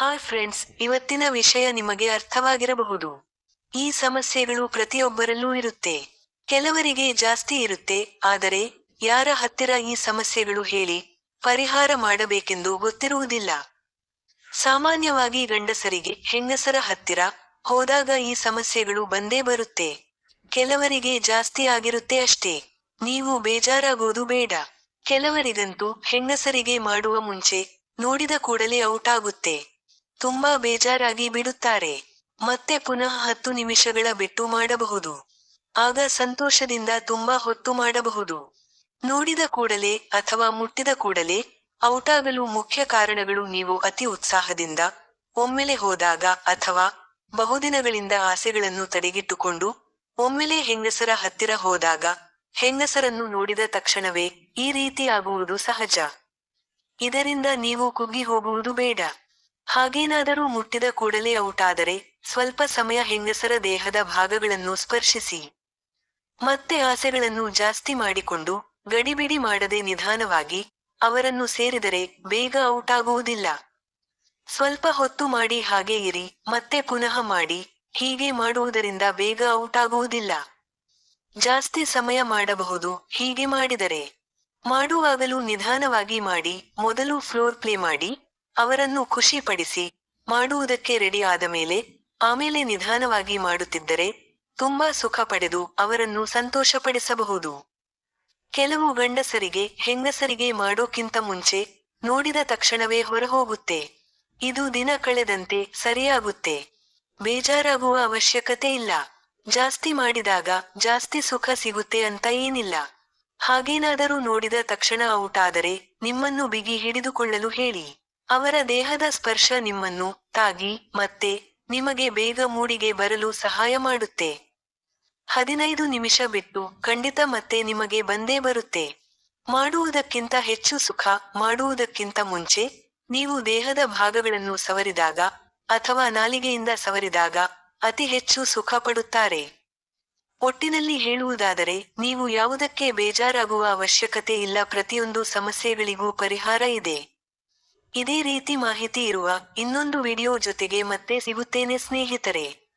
Hi friends, ಇವತ್ತಿನ ವಿಷಯ ನಿಮಗೆ ಅರ್ಥವಾಗಿರಬಹುದು. ಈ ಸಮಸ್ಯೆಗಳು ಪ್ರತಿಯೊಬ್ಬರಲ್ಲೂ ಇರುತ್ತೆ. ಕೆಲವರಿಗೆ ಜಾಸ್ತಿ ಇರುತ್ತೆ, ಆದರೆ ಯಾರ ಹತ್ತಿರ ಈ ಸಮಸ್ಯೆಗಳು ಹೇಳಿ ಪರಿಹಾರ ಮಾಡಬೇಕೆಂದು ಗೊತ್ತಿರುವುದಿಲ್ಲ. ಸಾಮಾನ್ಯವಾಗಿ ಗಂಡಸರಿಗೆ ಹೆಂಗಸರ ಹತ್ತಿರ ಹೋದಾಗ ಈ ಸಮಸ್ಯೆಗಳು ಬಂದೇ ಬರುತ್ತೆ. ಕೆಲವರಿಗೆ ಜಾಸ್ತಿ ಆಗಿರುತ್ತೆ ಅಷ್ಟೇ. ನೀವು ಬೇಜಾರಾಗೋದು ಬೇಡ. ಕೆಲವರಿಗಂತೂ ಹೆಂಗಸರಿಗೆ ಮಾಡುವ ಮುಂಚೆ ನೋಡಿದ ಕೂಡಲೇ ಔಟ್ ಆಗುತ್ತೆ. ತುಂಬಾ ಬೇಜಾರಾಗಿ ಬಿಡುತ್ತಾರೆ. ಮತ್ತೆ ಪುನಃ ಹತ್ತು ನಿಮಿಷಗಳ ಬಿಟ್ಟು ಮಾಡಬಹುದು. ಆಗ ಸಂತೋಷದಿಂದ ತುಂಬಾ ಹೊತ್ತು ಮಾಡಬಹುದು. ನೋಡಿದ ಕೂಡಲೇ ಅಥವಾ ಮುಟ್ಟಿದ ಕೂಡಲೇ ಔಟಾಗಲು ಮುಖ್ಯ ಕಾರಣಗಳು ನೀವು ಅತಿ ಉತ್ಸಾಹದಿಂದ ಒಮ್ಮೆಲೆ ಹೋದಾಗ ಅಥವಾ ಬಹುದಿನಗಳಿಂದ ಆಸೆಗಳನ್ನು ತಡೆಗಿಟ್ಟುಕೊಂಡು ಒಮ್ಮೆಲೆ ಹೆಂಗಸರ ಹತ್ತಿರ ಹೋದಾಗ ಹೆಂಗಸರನ್ನು ನೋಡಿದ ತಕ್ಷಣವೇ ಈ ರೀತಿ ಆಗುವುದು ಸಹಜ. ಇದರಿಂದ ನೀವು ಕುಗ್ಗಿ ಹೋಗುವುದು ಬೇಡ. ಹಾಗೇನಾದರೂ ಮುಟ್ಟಿದ ಕೂಡಲೇ ಔಟ್ ಆದರೆ ಸ್ವಲ್ಪ ಸಮಯ ಹೆಂಗಸರ ದೇಹದ ಭಾಗಗಳನ್ನು ಸ್ಪರ್ಶಿಸಿ. ಮತ್ತೆ ಆಸೆಗಳನ್ನು ಜಾಸ್ತಿ ಮಾಡಿಕೊಂಡು ಗಡಿಬಿಡಿ ಮಾಡದೆ ನಿಧಾನವಾಗಿ ಅವರನ್ನು ಸೇರಿದರೆ ಬೇಗ ಔಟ್ ಆಗುವುದಿಲ್ಲ ಸ್ವಲ್ಪ ಹೊತ್ತು ಮಾಡಿ ಹಾಗೆ ಇರಿ, ಮತ್ತೆ ಪುನಃ ಮಾಡಿ, ಹೀಗೆ ಮಾಡುವುದರಿಂದ ಬೇಗ ಔಟ್ ಆಗುವುದಿಲ್ಲ ಜಾಸ್ತಿ ಸಮಯ ಮಾಡಬಹುದು, ಹೀಗೆ ಮಾಡಿದರೆ. ಮಾಡುವಾಗಲೂ ನಿಧಾನವಾಗಿ ಮಾಡಿ, ಮೊದಲು ಫ್ಲೋರ್ ಪ್ಲೇ ಮಾಡಿ ಅವರನ್ನು ಖುಷಿಪಡಿಸಿ ಮಾಡುವುದಕ್ಕೆ ರೆಡಿ ಆದ ಮೇಲೆ, ಆಮೇಲೆ ನಿಧಾನವಾಗಿ ಮಾಡುತ್ತಿದ್ದರೆ ತುಂಬಾ ಸುಖ ಪಡೆದು ಅವರನ್ನು ಸಂತೋಷಪಡಿಸಬಹುದು. ಕೆಲವು ಗಂಡಸರಿಗೆ, ಹೆಂಗಸರಿಗೆ ಮಾಡೋಕ್ಕಿಂತ ಮುಂಚೆ ನೋಡಿದ ತಕ್ಷಣವೇ ಹೊರಹೋಗುತ್ತೆ. ಇದು ದಿನ ಕಳೆದಂತೆ ಸರಿಯಾಗುತ್ತೆ. ಬೇಜಾರಾಗುವ ಅವಶ್ಯಕತೆ ಇಲ್ಲ. ಜಾಸ್ತಿ ಮಾಡಿದಾಗ ಜಾಸ್ತಿ ಸುಖ ಸಿಗುತ್ತೆ ಅಂತ ಏನಿಲ್ಲ. ಹಾಗೇನಾದರೂ ನೋಡಿದ ತಕ್ಷಣ ಔಟ್ ಆದರೆ ನಿಮ್ಮನ್ನು ಬಿಗಿ ಹಿಡಿದುಕೊಳ್ಳಲು ಹೇಳಿ. ಅವರ ದೇಹದ ಸ್ಪರ್ಶ ನಿಮ್ಮನ್ನು ತಾಗಿ ಮತ್ತೆ ನಿಮಗೆ ಬೇಗ ಮೂಡಿಗೆ ಬರಲು ಸಹಾಯ ಮಾಡುತ್ತೆ. ಹದಿನೈದು ನಿಮಿಷ ಬಿಟ್ಟು ಖಂಡಿತ ಮತ್ತೆ ನಿಮಗೆ ಬಂದೇ ಬರುತ್ತೆ. ಮಾಡುವುದಕ್ಕಿಂತ ಹೆಚ್ಚು ಸುಖ ಮಾಡುವುದಕ್ಕಿಂತ ಮುಂಚೆ ನೀವು ದೇಹದ ಭಾಗಗಳನ್ನು ಸವರಿದಾಗ ಅಥವಾ ನಾಲಿಗೆಯಿಂದ ಸವರಿದಾಗ ಅತಿ ಹೆಚ್ಚು ಸುಖ ಪಡುತ್ತಾರೆ. ಒಟ್ಟಿನಲ್ಲಿ ಹೇಳುವುದಾದರೆ ನೀವು ಯಾವುದಕ್ಕೆ ಬೇಜಾರಾಗುವ ಅವಶ್ಯಕತೆ ಇಲ್ಲ ಪ್ರತಿಯೊಂದು ಸಮಸ್ಯೆಗಳಿಗೂ ಪರಿಹಾರ ಇದೆ. ಇದೇ ರೀತಿ ಮಾಹಿತಿ ಇರುವ ಇನ್ನೊಂದು ವಿಡಿಯೋ ಜೊತೆಗೆ ಮತ್ತೆ ಸಿಗುತ್ತೇನೆ ಸ್ನೇಹಿತರೆ.